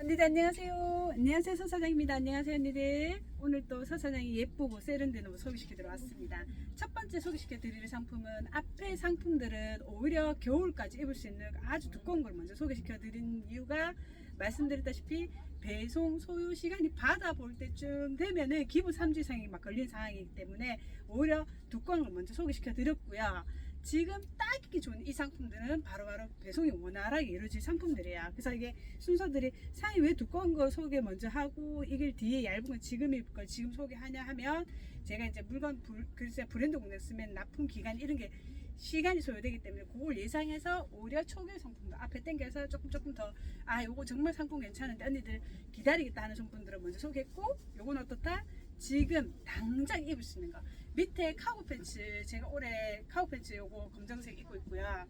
언니들 안녕하세요. 안녕하세요 서 사장입니다. 안녕하세요 언니들. 오늘 또 서 사장이 예쁘고 세련된 옷 소개시켜 드려 왔습니다. 첫 번째 소개시켜 드릴 상품은 앞에 상품들은 오히려 겨울까지 입을 수 있는 아주 두꺼운 걸 먼저 소개시켜 드린 이유가 말씀드렸다시피 배송 소요 시간이 받아볼 때쯤 되면은 기본 3주 이상이 막 걸린 상황이기 때문에 오히려 두꺼운 걸 먼저 소개시켜 드렸고요. 지금 딱 입기 좋은 이 상품들은 바로 바로 배송이 원활하게 이루어질 상품들이에요. 그래서 이게 순서들이 상이 왜 두꺼운 거 소개 먼저 하고 이게 뒤에 얇은 건 지금 입을 걸 지금 소개하냐 하면 제가 이제 물건 불, 글쎄 브랜드 공략 쓰면 납품 기간 이런 게 시간이 소요되기 때문에 그걸 예상해서 오히려 초기의 상품도 앞에 당겨서 조금 조금 더 아 요거 정말 상품 괜찮은데 언니들 기다리겠다 하는 상품들을 먼저 소개했고 요건 어떻다? 지금 당장 입을 수 있는 거 밑에 카고 팬츠 제가 올해 카고 팬츠 요거 검정색 입고 있고요.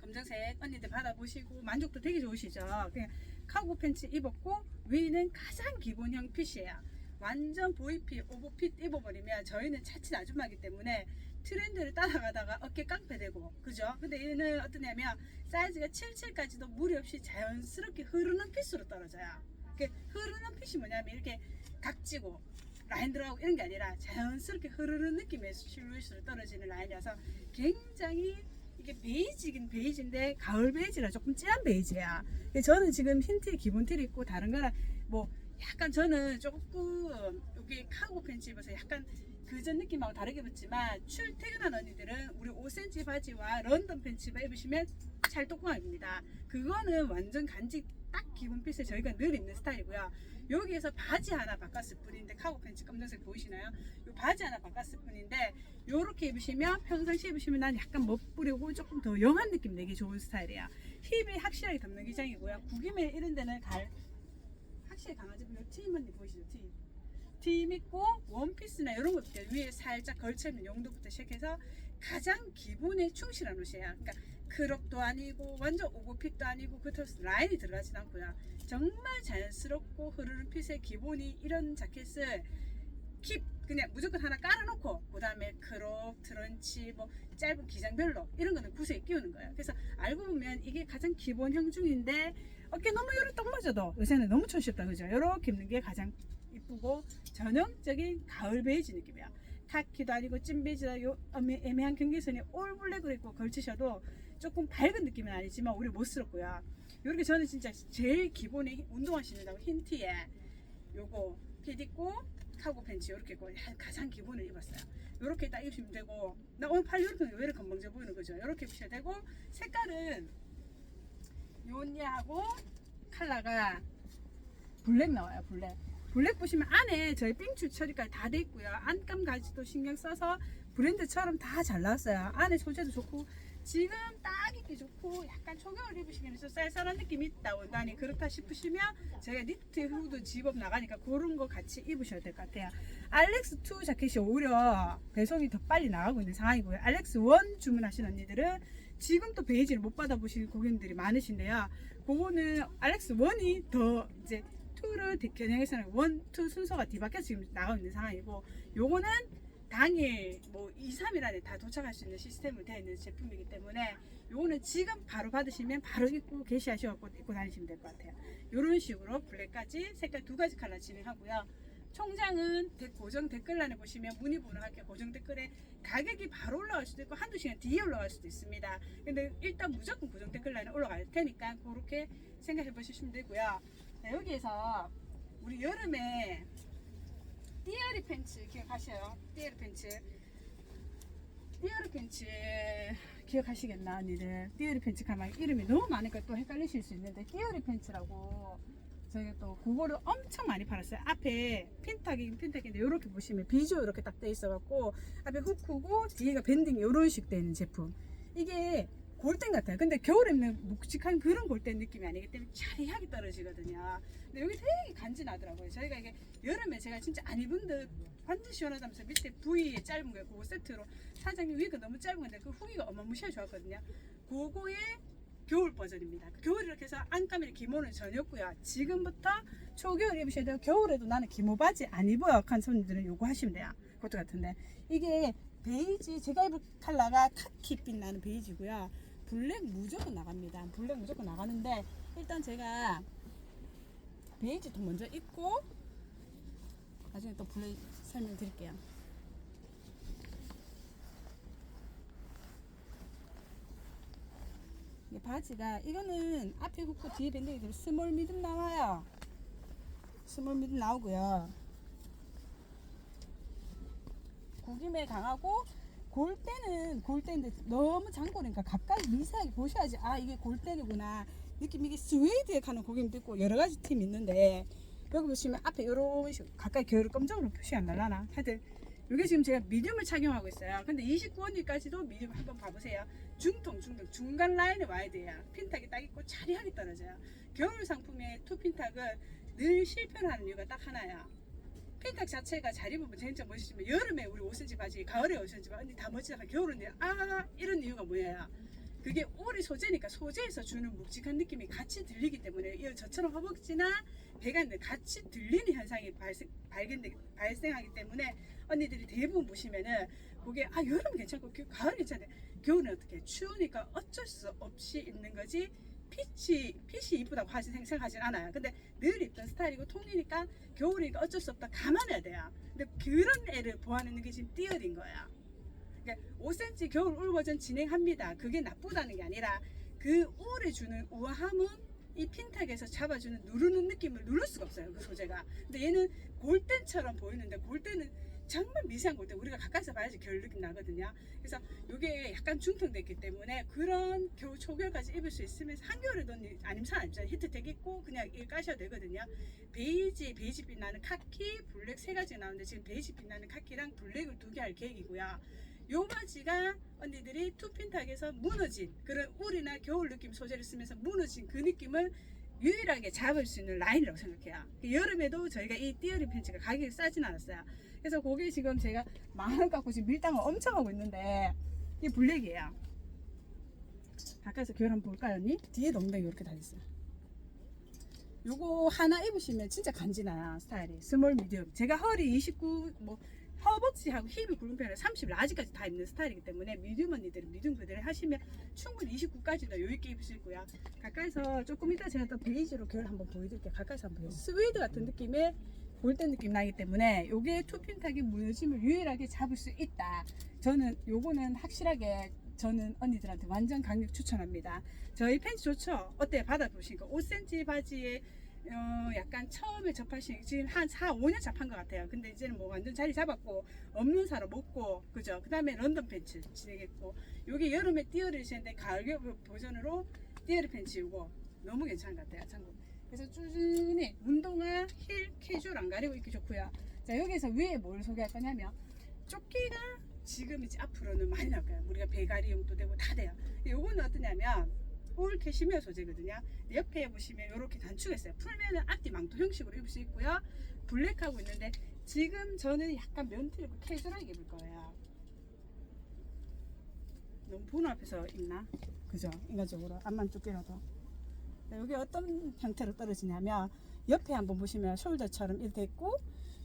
검정색 언니들 받아보시고 만족도 되게 좋으시죠? 그냥 카고 팬츠 입었고 위는 가장 기본형 핏이에요. 완전 보이핏 오버핏 입어버리면 저희는 차친 아줌마기 때문에 트렌드를 따라가다가 어깨 깡패되고 그죠? 근데 얘는 어떠냐면 사이즈가 77까지도 무리 없이 자연스럽게 흐르는 핏으로 떨어져요. 그 흐르는 핏이 뭐냐면 이렇게 각지고 라인 들어가고 이런 게 아니라 자연스럽게 흐르는 느낌의 실루엣으로 떨어지는 라인이라서 굉장히 이게 베이지긴 베이지인데 가을 베이지라 조금 진한 베이지야. 저는 지금 흰티 기본 티를 입고 다른 거랑 뭐 약간 저는 조금 여기 카고 팬츠 입어서 약간 그전 느낌하고 다르게 입었지만 출퇴근한 언니들은 우리 5cm 바지와 런던 팬츠바 입으시면 찰떡궁합입니다. 그거는 완전 딱 기본 핏에 저희가 늘 입는 스타일이고요. 여기에서 바지 하나 바꿨을 뿐인데 카고 팬츠 검정색 보이시나요? 요 바지 하나 바꿨을 뿐인데 요렇게 입으시면 평상시 입으시면 난 약간 멋부리고 조금 더 영한 느낌 내기 좋은 스타일이야. 힙이 확실하게 덮는 기장이고요. 구김에 이런 데는 갈 확실히 강아지 요 팀은 보이시죠? 팀. 팀 있고 원피스나 이런 것들 위에 살짝 걸쳐 있는 용도부터 시작해서 가장 기본에 충실한 옷이에요. 그러니까 크롭도 아니고 완전 오버핏도 아니고 그렇다고 라인이 들어가진 않고 요. 정말 자연스럽고 흐르는 핏의 기본이 이런 자켓을 킵 그냥 무조건 하나 깔아놓고 그 다음에 크롭, 트런치, 뭐 짧은 기장별로 이런 거는 구세에 끼우는 거예요. 그래서 알고 보면 이게 가장 기본 형 중인데 어깨 너무 요렇게 딱 맞아도 요새는 너무 촌스럽다 그죠? 요렇게 입는 게 가장 이쁘고 전형적인 가을 베이지 느낌이야. 타키도 아니고 찐 베이지다 요 애매- 애매한 경계선이 올 블랙으로 입고 걸치셔도 조금 밝은 느낌은 아니지만 오히려 멋스럽고요. 요렇게 저는 진짜 제일 기본에 운동화 신는다고 흰 티에 요거 핏 입고 카고 팬츠 이렇게 입고 가장 기본을 입었어요. 요렇게 딱 입으시면 되고 나 오늘 팔 이렇게 왜 이렇게 건방져 보이는 거죠? 요렇게 입으셔야 되고 색깔은 요니하고 컬러가 블랙 나와요 블랙 블랙 보시면 안에 저희 삥출 처리까지 다 돼 있고요 안감 가지도 신경 써서 브랜드처럼 다 잘 나왔어요 안에 소재도 좋고 지금 딱 입기 좋고 약간 초겨울 입으시면 좀 쌀쌀한 느낌이 있다. 원단이 그렇다 싶으시면 제가 니트 후드 집업 나가니까 그런 거 같이 입으셔야 될 것 같아요. 알렉스 2 자켓이 오히려 배송이 더 빨리 나가고 있는 상황이고요. 알렉스 1 주문하신 언니들은 지금 또 베이지를 못 받아보신 고객님들이 많으신데요. 그거는 알렉스 1이 더 이제 2를 겨냥해서는 1, 2 순서가 뒤바뀌어서 지금 나가고 있는 상황이고 요거는 당일 뭐 2, 3일 안에 다 도착할 수 있는 시스템으로 되어 있는 제품이기 때문에 요거는 지금 바로 받으시면 바로 입고 게시하셔서 입고 다니시면 될 것 같아요 요런 식으로 블랙까지 색깔 두 가지 컬러 진행하고요 총장은 데- 고정 댓글란에 보시면 문의 번호 할게 고정 댓글에 가격이 바로 올라갈 수도 있고 한두 시간 뒤에 올라갈 수도 있습니다. 근데 일단 무조건 고정 댓글란에 올라갈 테니까 그렇게 생각해 보시면 되고요. 자, 여기에서 우리 여름에 띠어리 팬츠 기억하셔요? 띠어리 팬츠. 띠어리 팬츠 기억하시겠나 언니들? 띠어리 팬츠 가만 이름이 너무 많으니까 또 헷갈리실 수 있는데 띠어리 팬츠라고 저희가 또 그거를 엄청 많이 팔았어요. 앞에 핀탁이 핀탁인데 이렇게 보시면 비주 이렇게 딱 돼 있어갖고 앞에 후크고 뒤에가 밴딩 이런 식 되는 제품. 이게 골덴 같아요. 근데 겨울에 입는 묵직한 그런 골덴 느낌이 아니기 때문에 차리하게 떨어지거든요. 근데 여기 되게 간지나더라고요. 저희가 이게 여름에 제가 진짜 안 입은 듯 완전 시원하다면서 밑에 부위에 짧은 거예요. 그거 세트로 사장님 위가 너무 짧은 건데 그 후기가 어마무시하게 좋았거든요. 그거에 겨울 버전입니다. 겨울 이렇게 해서 안감이나 기모는 전혔고요. 지금부터 초겨울 입으셔야 돼요. 겨울에도 나는 기모 바지 안 입어요. 한 손님들은 요거 하시면 돼요. 그것도 같은데 이게 베이지 제가 입을 컬러가 카키빛 나는 베이지고요. 블랙 무조건 나갑니다. 블랙 무조건 나가는데 일단 제가 베이지도 먼저 입고 나중에 또 블레 설명드릴게요. 이 바지가 이거는 앞에 굽고 뒤에 밴딩이 들어 스몰 미듬 나와요. 스몰 미듬 나오고요. 구김에 강하고 골대는 골대인데 너무 장골이니까 가까이 미세하게 보셔야지. 아 이게 골대구나. 느낌 이게 스웨이드에 가는 고객님도 있고 여러 가지 팀 있는데 여기 보시면 앞에 요런 식으로 가까이 겨울을 검정으로 표시 안 날라나? 하여튼 이게 지금 제가 미디움을 착용하고 있어요. 근데 29원까지도 미디움 한번 봐보세요. 중통 중통 중간 라인에 와야 돼요. 핀탁이 딱 있고 자리하게 떨어져요. 겨울 상품의 투 핀탁은 늘 실패하는 이유가 딱 하나야 핀탁 자체가 잘 입으면 진짜 멋있지만 여름에 우리 5cm 바지 가을에 5cm 바지 언니 다 멋지다가 겨울은 아 이런 이유가 뭐예요? 그게 오리 소재니까 소재에서 주는 묵직한 느낌이 같이 들리기 때문에 이 저처럼 허벅지나 배가 있는데 같이 들리는 현상이 발생, 발견, 발생하기 때문에 언니들이 대부분 보시면은 그게 아 여름 괜찮고 겨- 가을 괜찮은데 겨울은 어떻게? 추우니까 어쩔 수 없이 입는 거지 핏이 핏이 이쁘다고 하시 생각하진 않아요. 근데 늘 입던 스타일이고 통이니까 겨울이니까 어쩔 수 없다 감안해야 돼요. 근데 그런 애를 보완하는 게 지금 띠어린 거야. 그러니까 5cm 겨울 울 버전 진행합니다. 그게 나쁘다는 게 아니라 그 울에 주는 우아함은 이 핀탁에서 잡아주는 누르는 느낌을 누를 수가 없어요. 그 소재가. 근데 얘는 골대처럼 보이는데 골대는 정말 미세한 골대 우리가 가까이서 봐야지 겨울 느낌 나거든요. 그래서 이게 약간 중통됐기 때문에 그런 겨울 초겨울까지 입을 수 있으면 한겨울에도 아니면 상관없잖아요. 히트텍 입고 그냥 일 까셔도 되거든요. 베이지, 베이지빛 나는 카키, 블랙 세 가지 나오는데 지금 베이지빛 나는 카키랑 블랙을 두 개 할 계획이고요. 요 바지가 언니들이 투핀탁에서 무너진 그런 울이나 겨울 느낌 소재를 쓰면서 무너진 그 느낌을 유일하게 잡을 수 있는 라인이라고 생각해요. 여름에도 저희가 이 띠어리 팬츠가 가격이 싸진 않았어요. 그래서 그게 지금 제가 만원 갖고 지금 밀당을 엄청 하고 있는데 이게 블랙이에요. 가까이서 겨울 한번 볼까요 언니? 뒤에도 엉덩이 이렇게 달렸어요. 요거 하나 입으시면 진짜 간지나요 스타일이 스몰 미디움 제가 허리 29뭐 허벅지하고 힙이 굵은 편이라 30 라지까지 다 입는 스타일이기 때문에 미디움 언니들은 미디움 그대로 하시면 충분히 29까지도 여유있게 입을 수 있고요 가까이서 조금 이따 제가 또 베이지로 겨울 한번 보여드릴게요 가까이서 한번 보여요 스웨이드 같은 느낌의 골든 느낌 나기 때문에 요게 투핀탁이 무너짐을 유일하게 잡을 수 있다 저는 요거는 확실하게 저는 언니들한테 완전 강력 추천합니다 저희 팬츠 좋죠? 어때? 받아보시니까 5cm 바지에 어, 약간 처음에 접하신 지금 한 4, 5년 잡한 것 같아요. 근데 이제는 뭐 완전 자리 잡았고 없는 사로 먹고 그죠? 그 다음에 런던 팬츠 진행했고 요게 여름에 띄어리시는데 가을 겨울 버전으로 띄어리 팬츠이고 너무 괜찮은 것 같아요. 참고. 그래서 꾸준히 운동화, 힐, 캐주얼 안 가리고 입기 좋고요. 자 여기서 위에 뭘 소개할 거냐면 조끼가 지금 이제 앞으로는 많이 나올 거예요. 우리가 배가리용도 되고 다 돼요. 요거는 어떠냐면 울 캐시미어 소재거든요. 옆에 보시면 이렇게 단축했어요. 풀면은 앞뒤 망토 형식으로 입을 수 있고요. 블랙하고 있는데 지금 저는 약간 면티를 입고 캐주얼하게 입을 거예요. 너무 본 앞에서 입나? 그죠? 인간적으로 앞만 쫓기라도. 여기 어떤 형태로 떨어지냐면 옆에 한번 보시면 숄더처럼 이렇게 있고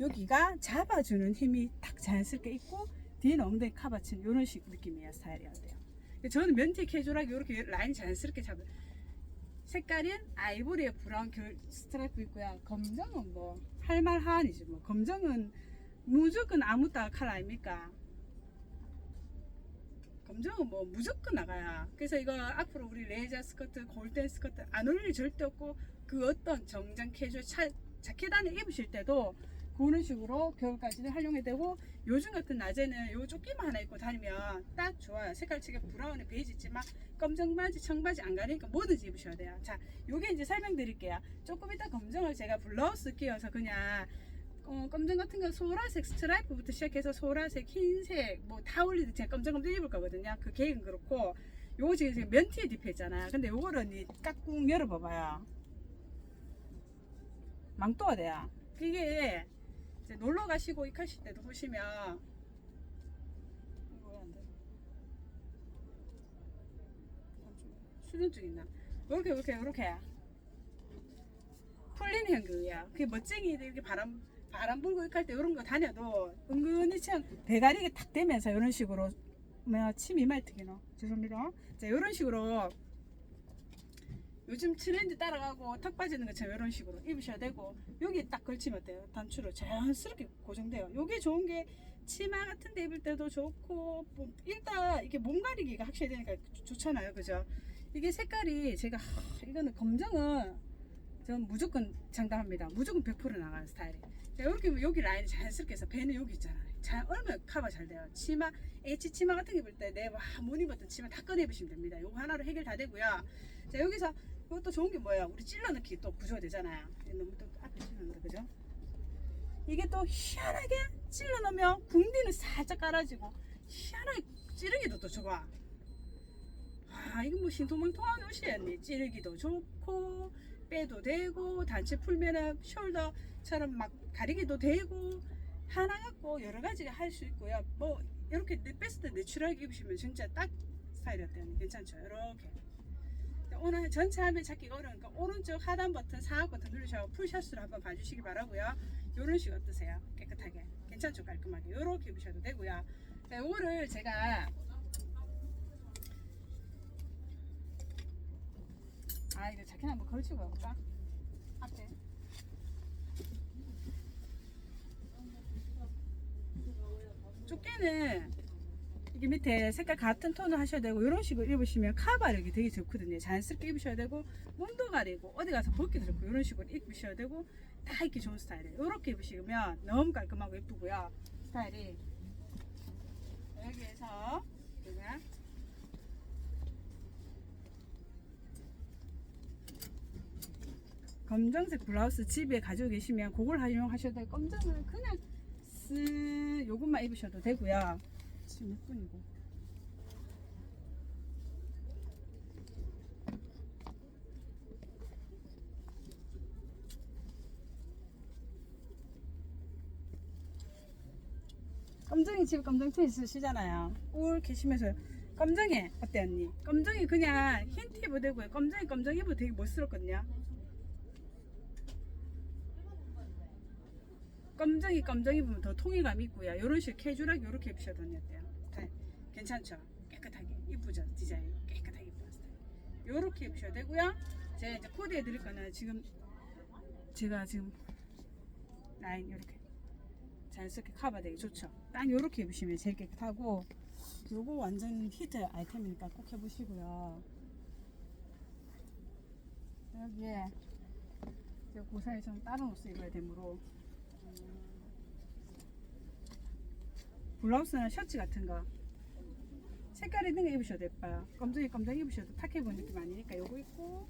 여기가 잡아주는 힘이 딱 자연스럽게 있고 뒤에는 엉덩이 카바친 이런 식 느낌이에요 스타일이어야 돼요. 저는 면티 캐주얼하게 이렇게 라인 자연스럽게 잡은 색깔은 아이보리에 브라운 결 스트라이프 있고요. 검정은 뭐 할말하니지 뭐 검정은 무조건 아무 따 칼 아닙니까? 검정은 뭐 무조건 나가야. 그래서 이거 앞으로 우리 레이저 스커트, 골든 스커트 안 어울릴 절대 없고 그 어떤 정장 캐주얼 차, 자켓 안에 입으실 때도 그런 식으로 겨울까지는 활용해도 되고 요즘 같은 낮에는 요 조끼만 하나 입고 다니면 딱 좋아요. 색깔치게 브라운에 베이지 있지만 검정 바지, 청바지 안 가리니까 뭐든지 입으셔야 돼요. 자, 요게 이제 설명드릴게요. 조금 이따 검정을 제가 블라우스 끼워서 그냥 어, 검정 같은 거 소라색 스트라이프부터 시작해서 소라색, 흰색 뭐 다 올리듯 제가 검정 검정 입을 거거든요. 그 계획은 그렇고 요거 지금 면티에 딥했잖아. 근데 요거를 언니 깍꿍 열어봐봐요. 망토가 돼요. 그게 이제 놀러 가시고 입하실 때도 보시면 돼? 수전증 있나? 이렇게 이렇게 이렇게 풀리는 현금이야. 그게 멋쟁이들 이렇게 바람 바람 불고 이렇게 할때 이런 거 다녀도 은근히 참 배가리게 탁 되면서 이런 식으로 뭐야 침 이말 튀기노 죄송합니다. 자 이런 식으로 요즘 트렌드 따라가고 턱 빠지는 것처럼 이런 식으로 입으셔야 되고 여기 딱 걸치면 어때요? 단추로 자연스럽게 고정돼요. 요게 좋은 게 치마 같은 데 입을 때도 좋고 뭐 일단 이게 몸 가리기가 확실히 되니까 좋잖아요. 그죠? 이게 색깔이 제가 하, 이거는 검정은 전 무조건 장담합니다. 무조건 100% 나가는 스타일이. 이렇게 여기 라인이 자연스럽게 해서 배는 여기 있잖아요. 자, 얼마나 커버 잘 돼요. 치마, H 치마 같은 거 입을 때 내와 못 입었던 치마 다 꺼내 입으시면 됩니다. 요거 하나로 해결 다 되고요. 자, 여기서 이것도 좋은 게 뭐예요? 우리 찔러 넣기 또 구조가 되잖아요. 너무 또 앞에 찔러 넣는다, 그죠? 이게 또 희한하게 찔러 넣으면 궁디는 살짝 깔아지고 희한하게 찌르기도 또 좋아. 아, 이거 뭐 신통망통한 옷이었니? 찌르기도 좋고 빼도 되고 단체 풀면은 숄더처럼 막 가리기도 되고 하나 갖고 여러 가지가 할 수 있고요. 뭐 이렇게 베스트 내추럴하게 입으시면 진짜 딱 스타일이었대요. 괜찮죠? 이렇게. 오늘 전체 화면 찾기가 어려우니까 오른쪽 하단 버튼, 사각 버튼 누르셔서 풀샷으로 한번 봐주시기 바라고요. 이런 식 어떠세요? 깨끗하게. 괜찮죠? 깔끔하게. 이렇게 입으셔도 되고요. 자, 요거를 제가 아 이거 자켓 한번 걸치고 가볼까? 앞에 조끼는 이게 밑에 색깔 같은 톤을 하셔야 되고 이런 식으로 입으시면 카바력이 되게 좋거든요. 자연스럽게 입으셔야 되고 몸도 가리고 어디 가서 벗기도 좋고 이런 식으로 입으셔야 되고 다 입기 좋은 스타일이에요. 이렇게 입으시면 너무 깔끔하고 예쁘고요. 스타일이 여기에서 제가 검정색 블라우스 집에 가지고 계시면 그걸 활용하셔도 검정은 그냥 쓱 요것만 입으셔도 되고요. 지금 몇 분이고. 검정이 집에 검정티 있으시잖아요. 울 계시면서 검정이 어때 언니? 검정이 그냥 흰 티 입어도 되고요. 검정이 검정 입어도 되게 멋스럽거든요 검정이 검정 입으면 더 통일감 있고요. 이런 식으로 캐주얼하게 이렇게 입으셔도 어때요? 다 괜찮죠? 깨끗하게 이쁘죠? 디자인 깨끗하게 이쁜 스타일. 이렇게 입으셔도 되고요. 제가 이제 코디해 드릴 거는 지금 제가 지금 라인 이렇게 자연스럽게 커버되기 좋죠. 딱 이렇게 입으시면 제일 깨끗하고 요거 완전 히트 아이템이니까 꼭 해보시고요. 여기에 고사에 좀 다른 옷을 입어야 되므로 블라우스나 셔츠 같은 거. 색깔 있는 거 입으셔도 예뻐요. 검정이 검정 입으셔도 탁해 보이는 느낌 아니니까 요거 입고.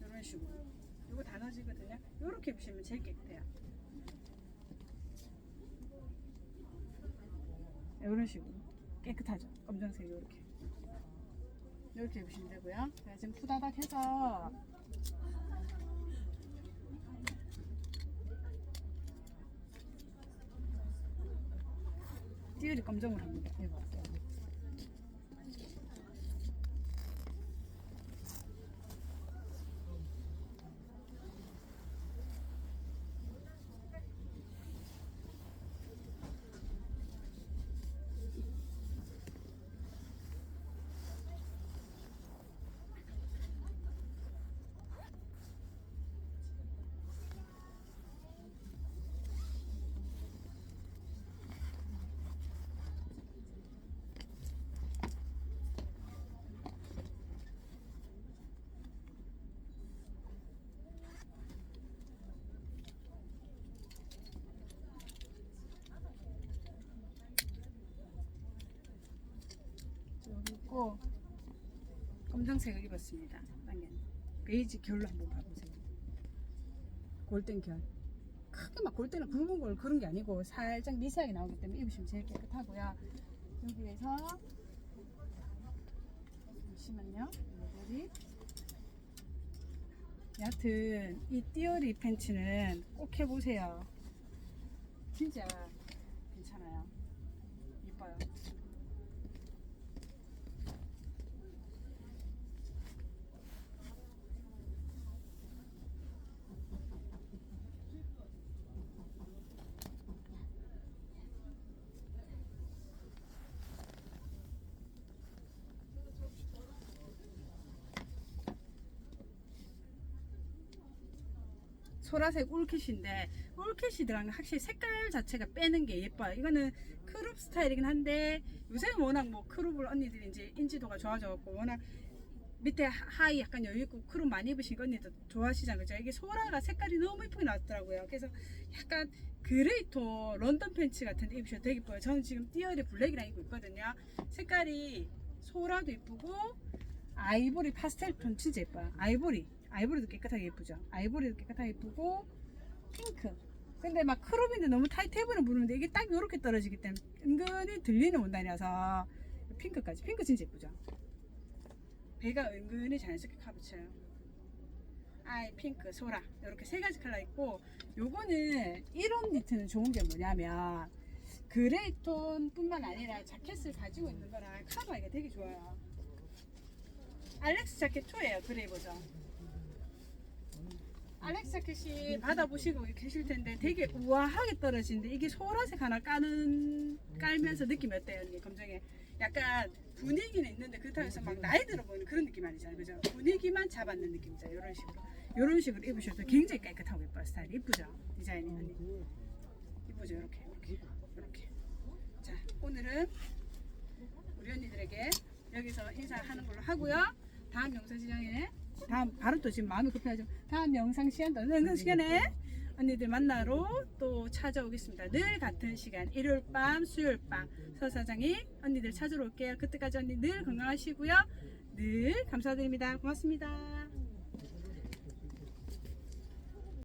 이런 식으로. 요거 다 넣어지거든요. 요렇게 입으시면 제일 깨끗해요. 이런 식으로. 깨끗하죠? 검정색 요렇게. 이렇게 입으시면 되고요. 제가 지금 푸다닥 해서 띠어리 검정으로 합니다. 이거. 여기 있고 검정색을 입었습니다. 당연 베이지 결로 한번 봐보세요. 골든 결. 크게 막 골든은 굵은 걸 그런 게 아니고 살짝 미세하게 나오기 때문에 입으시면 제일 깨끗하고요. 여기에서 잠시만요. 여기 여하튼 이 띠어리 팬츠는 꼭 해보세요. 진짜 괜찮아요. 이뻐요. 소라색 울킷인데 울킷이 들어간 건 확실히 색깔 자체가 빼는 게 예뻐요. 이거는 크롭 스타일이긴 한데 요새는 워낙 뭐 크롭을 언니들이 이제 인지도가 좋아져갖고 워낙 밑에 하- 하의 약간 여유 있고 크롭 많이 입으시니까 언니도 좋아하시잖아요. 그죠? 이게 소라가 색깔이 너무 예쁘게 나왔더라고요. 그래서 약간 그레이토 런던 팬츠 같은 데 입으셔도 되게 예뻐요. 저는 지금 띠어리 블랙이랑 입고 있거든요. 색깔이 소라도 예쁘고 아이보리 파스텔 톤 진짜 예뻐요. 아이보리. 아이보리도 깨끗하게 예쁘죠. 아이보리도 깨끗하게 예쁘고 핑크. 근데 막 크롭인데 너무 타이트해보는 부르는데 이게 딱 이렇게 떨어지기 때문에 은근히 들리는 원단이라서 핑크까지. 핑크 진짜 예쁘죠. 배가 은근히 자연스럽게 카붙여요. 아이 핑크, 소라 이렇게 세 가지 컬러 있고 요거는 이런 니트는 좋은 게 뭐냐면 그레이 톤뿐만 아니라 자켓을 가지고 있는 거랑 커버하기가 되게 좋아요. 알렉스 자켓 2예요 그레이 버전. 알렉스 자켓이 받아보시고 계실 텐데 되게 우아하게 떨어지는데 이게 소라색 하나 까는 깔면서 느낌이 어때요? 언니? 검정에 약간 분위기는 있는데 그렇다고 해서 막 나이 들어 보이는 그런 느낌 아니잖아요. 그죠? 분위기만 잡았는 느낌이죠. 이런 식으로. 이런 식으로 입으셔도 굉장히 깨끗하고 예뻐요. 스타일이. 이쁘죠? 디자인이 언니? 이쁘죠? 이렇게 이렇게 이렇게. 자 오늘은 우리 언니들에게 여기서 인사하는 걸로 하고요. 다음 영상 시간에 다음 바로 또 지금 마음이 급해가지고 다음 영상 시간 영상 시간에 언니들 만나러 또 찾아오겠습니다. 늘 같은 시간 일요일 밤 수요일 밤 서사장이 언니들 찾으러 올게요. 그때까지 언니 늘 건강하시고요. 늘 감사드립니다. 고맙습니다.